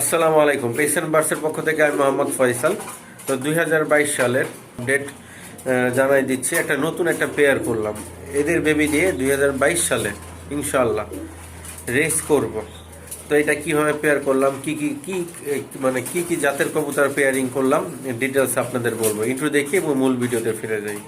আসসালামু আলাইকুম। পেসেন্ট বার্সের পক্ষ থেকে আমি মোহাম্মদ ফয়সাল। তো দুই হাজার বাইশ সালের ডেট জানাই দিচ্ছি, একটা নতুন একটা পেয়ার করলাম। এদের বেবি দিয়ে দুই হাজার বাইশ সালে ইনশাল্লাহ রেস করব। তো এটা কীভাবে পেয়ার করলাম, কি কি কি মানে কি কি জাতের কবুতর পেয়ারিং করলাম ডিটেলস আপনাদের বলব। ইন্ট্রো দেখি এবং মূল ভিডিওতে ফিরে যাই।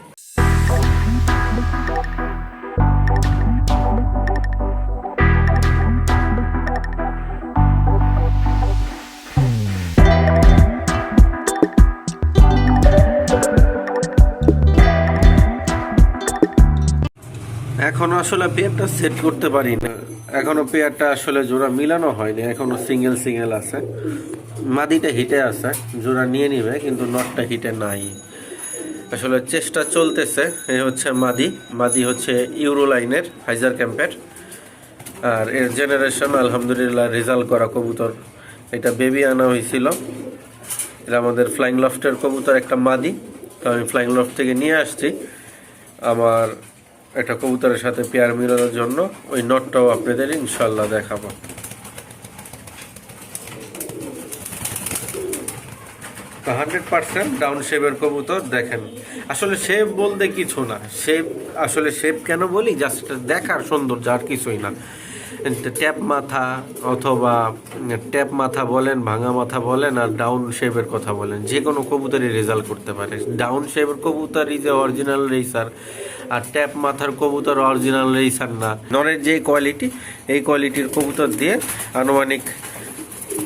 এখনও আসলে পেয়ারটা সেট করতে পারি না এখনও পেয়ারটা আসলে জোড়া মিলানো হয়নি, এখনও সিঙ্গেল সিঙ্গেল আছে। মাদিটা হিটে আছে, জোড়া নিয়ে নিবে, কিন্তু নটটা হিটে নাই। আসলে চেষ্টা চলতেছে, এ হচ্ছে মাদি। মাদি হচ্ছে ইউরো লাইনের হাইজার ক্যাম্পের। আর এর জেনারেশন আলহামদুলিল্লাহ রেজাল্ট করা কবুতর। এটা বেবি আনা হয়েছিল। এটা আমাদের ফ্লাইং লফটের কবুতর, একটা মাদি। তো আমি ফ্লাইং লফট থেকে নিয়ে আসছি। আমার একটা কবুতরের সাথে পেয়ার মিলানোর জন্য ওই নটটাও আপনাদের ইনশাল্লাহ দেখাবো। হান্ড্রেড পার্সেন্ট ডাউন শেপের কবুতর দেখেন। আসলে শেপ বলতে কিছু না। শেপ আসলে শেপ কেন বলি? জাস্ট দেখার সৌন্দর্য আর কিছুই না। ট্যাপ মাথা অথবা ট্যাপ মাথা বলেন, ভাঙা মাথা বলেন আর ডাউন শেপের কথা বলেন, যে কোনো কবুতরই রেজাল্ট করতে পারে। ডাউন শেপের কবুতরই যে অরিজিনাল রেসার আর ট্যাপ মাথার কবুতর অরিজিনাল রেসার না। নরের যে কোয়ালিটি এই কোয়ালিটির কবুতর দিয়ে আনুমানিক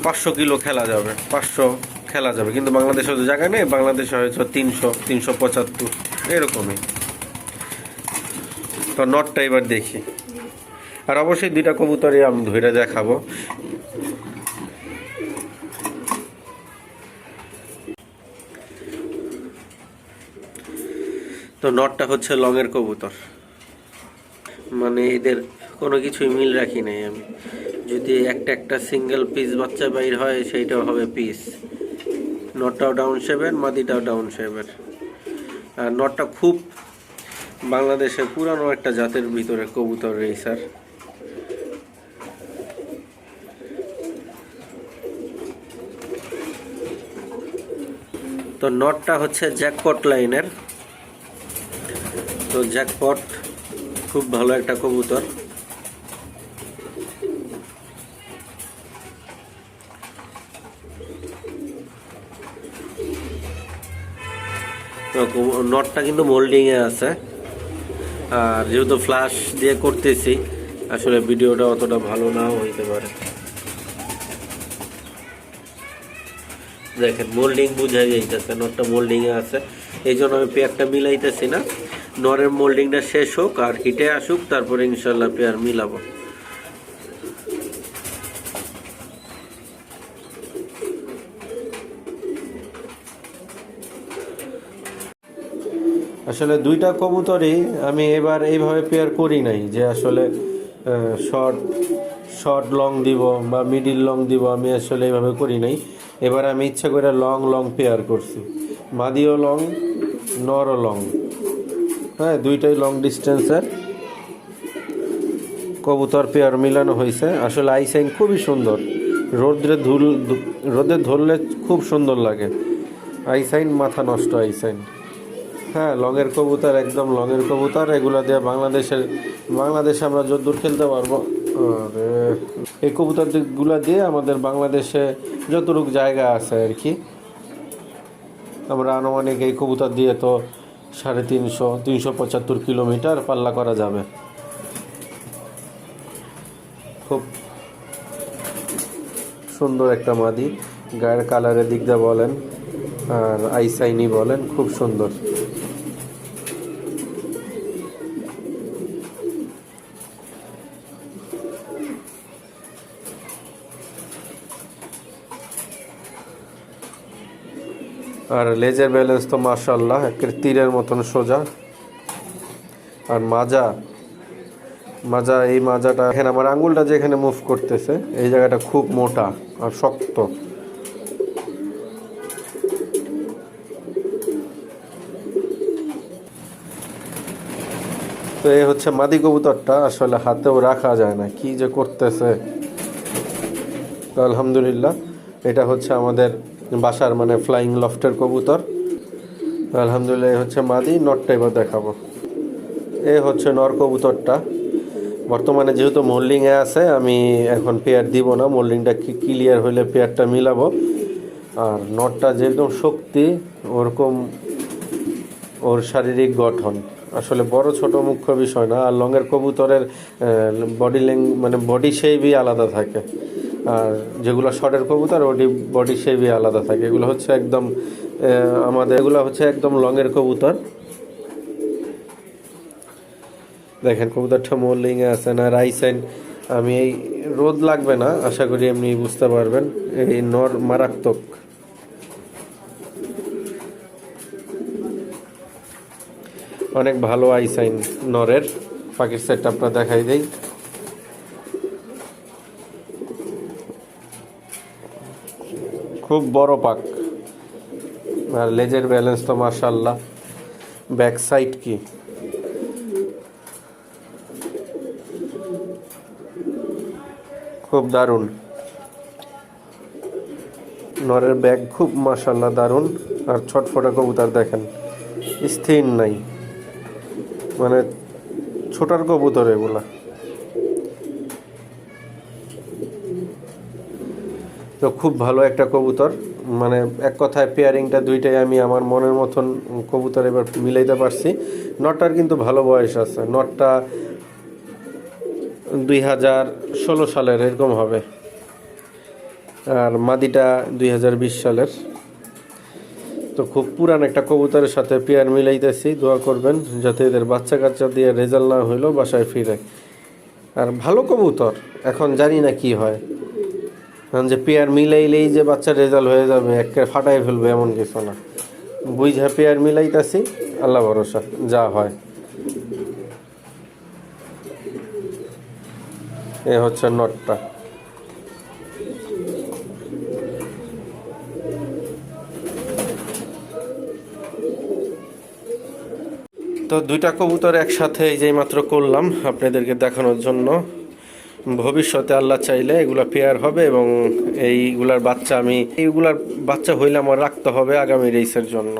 পাঁচশো কিলো খেলা যাবে, পাঁচশো খেলা যাবে। কিন্তু বাংলাদেশে তো জায়গা নেই, বাংলাদেশে হয়তো তিনশো তিনশো পঁচাত্তর, এরকমই। তো নটটা এবার দেখি। আর অবশ্যই দুইটা কবুতরই আমি ধরে দেখাবো। তো নটটা হচ্ছে লংয়ের কবুতর। মানে এদের কোনো কিছুই মিল রাখি নাই আমি। যদি একটা একটা সিঙ্গেল পিস বাচ্চা বাইর হয়, সেইটাও হবে পিস নটটাও ডাউন শেপের মাদিটাও ডাউন শেপের আর নটটা খুব বাংলাদেশের পুরানো একটা জাতের ভিতরে কবুতর রেসার তো নটটা হচ্ছে জ্যাকপট লাইনের। তো জ্যাকপট খুব ভালো একটা কবুতর। নটটা কিন্তু মোল্ডিংয়ে আছে। আর যেহেতু ফ্লাশ দিয়ে করতেছি, আসলে ভিডিওটা অতটা ভালো নাও হইতে পারে। দেখেন মোল্ডিং বুঝাই যাইতেছে নটটা মোল্ডিংয়ে আছে। এই জন্য আমি পেয়ারটা মিলাইতেছি না। নরের মোল্ডিংটা শেষ হোক আর হিটে আসুক, তারপরে ইনশাল্লাহ পেয়ার মিলাবো। আসলে দুইটা কবুতরই আমি এবার এইভাবে পেয়ার করি নাই, যে আসলে শর্ট শর্ট লং দিব বা মিডিল লং দিব, আমি আসলে এইভাবে করি নাই। এবার আমি ইচ্ছা করে লং লং পেয়ার করছি। মাদিও লং, নরও লং। হ্যাঁ দুইটাই লং ডিস্টেন্সের কবুতর, পেয়ার মিলানো হয়েছে। আসলে আইসাইন খুবই সুন্দর। রোদ্রে ধুল, রোদে ধরলে খুব সুন্দর লাগে। আইসাইন মাথা নষ্ট আইসাইন হ্যাঁ লংয়ের কবুতর, একদম লংয়ের কবুতর। এগুলো দিয়ে বাংলাদেশের, বাংলাদেশে আমরা যদ্দূর খেলতে পারব। এই কবুতরগুলো দিয়ে আমাদের বাংলাদেশে যতটুকু জায়গা আছে আর কি, আমরা আনুমানিক এই কবুতর দিয়ে তো সাড়ে তিনশো তিনশো পঁচাত্তর কিলোমিটার পাল্লা করা যাবে। খুব সুন্দর একটা মাদি, গায়ের কালারের দিক দিয়ে বলেন আর আইসাইনি বলেন, খুব সুন্দর। আর লেজের ব্যালেন্স তো মাশাল্লাহ একের তীরের মতন সোজা। আর মাজা মাজা, এই মাজাটা, এখানে আমার আঙ্গুলটা যেখানে মুভ করতেছে, এই জায়গাটা খুব মোটা আর শক্ত। তো এই হচ্ছে মাদি কবুতরটা, আসলে হাতেও রাখা যায় না, কি যে করতেছে। আলহামদুলিল্লাহ, এটা হচ্ছে আমাদের বাসার মানে ফ্লাইং লফটের কবুতর। আলহামদুলিল্লাহ হচ্ছে মাদি, নটটা এবার দেখাবো। এ হচ্ছে নর কবুতরটা। বর্তমানে যেহেতু মোল্ডিংয়ে আছে, আমি এখন পেয়ার দিব না। মোল্ডিংটা কি ক্লিয়ার হলে পেয়ারটা মিলাবো। আর নটটা যেরকম শক্তি, ওরকম ওর শারীরিক গঠন। আসলে বড় ছোট মুখ্য বিষয় না, আর লংয়ের কবুতরের বডি লেং মানে বডি শেপই আলাদা থাকে। আর যেগুলো শর্টের কবুতর, ওটি বডি শেপই আলাদা থাকে। এগুলো হচ্ছে একদম আমাদের, এগুলো হচ্ছে একদম লংয়ের কবুতর। দেখেন কবুতরটা মোল্ডিংয়ে আছে না, রাইসেন। আমি এই রোদ লাগবে না, আশা করি এমনি বুঝতে পারবেন। এই নর মারাত্মক। অনেক ভালো আইসাইন নরের। পাখির সেটটা আপনার দেখাই দেই। খুব বড় পাক। আর লেজের ব্যালেন্স তো মার্শাল্লাহ ব্যাক সাইড কি? খুব দারুণ। নরের ব্যাগ খুব মাশাল্লাহ দারুণ। আর ছটফটা কবুতর দেখেন, স্থির নাই। মানে ছোটার কবুতর এগুলা। তো খুব ভালো একটা কবুতর। মানে এক কথায় পেয়ারিংটা দুইটাই আমি আমার মনের মতন কবুতর এবার মিলাইতে পারছি। নটটার কিন্তু ভালো বয়স আছে। নটটা দুই হাজার ষোলো সালের, এরকম হবে। আর মাদিটা দুই হাজার বিশ সালের। তো খুব পুরান একটা কবুতরের সাথে পেয়ার মিলাইতেছি। দোয়া করবেন যাতে এদের বাচ্চা কাচ্চা দিয়ে রেজাল্ট না হইলেও বাসায় ফিরে। আর ভালো কবুতর। এখন জানি না কি হয়। কারণ যে পেয়ার মিলাইলেই যে বাচ্চার রেজাল্ট হয়ে যাবে, একে ফাটাই ফেলবে এমন কিছু না। বুঝা পেয়ার মিলাইতেছি, আল্লাহ ভরসা, যা হয়। এ হচ্ছে নটটা। তো দুইটা কবুতর একসাথে এই যে মাত্র করলাম, আপনাদেরকে দেখানোর জন্য। ভবিষ্যতে আল্লাহ চাইলে এগুলা পেয়ার হবে এবং এইগুলার বাচ্চা আমি এইগুলার বাচ্চা হইলে আমার রাখতে হবে আগামী রেসের জন্য।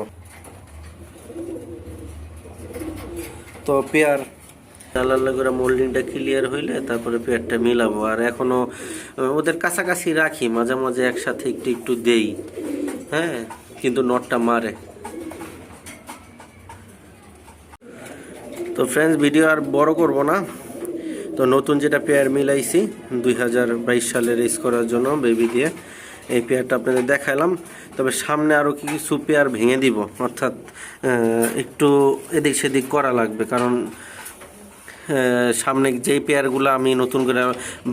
তো পেয়ার আল্লাহ করে মোল্ডিংটা ক্লিয়ার হইলে তারপরে পেয়ারটা মিলাবো। আর এখনও আহ, ওদের কাছাকাছি রাখি মাঝে মাঝে একসাথে একটু একটু দেই। হ্যাঁ কিন্তু নটটা মারে। তো ফ্রেন্ডস ভিডিও আর বড় করব না। তো নতুন যেটা পেয়ার মিলাইছি, দুই হাজার বাইশ সালে রেস করার জন্য বেবি দিয়ে। এই পেয়ারটা আপনাদের দেখালাম তবে সামনে আরও কি কিছু পেয়ার ভেঙে দিব, অর্থাৎ একটু এদিক সেদিক করা লাগবে। কারণ সামনে যেই পেয়ারগুলো আমি নতুন করে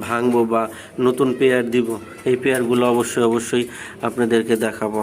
ভাঙবো বা নতুন পেয়ার দিব, এই পেয়ারগুলো অবশ্যই অবশ্যই আপনাদেরকে দেখাবো।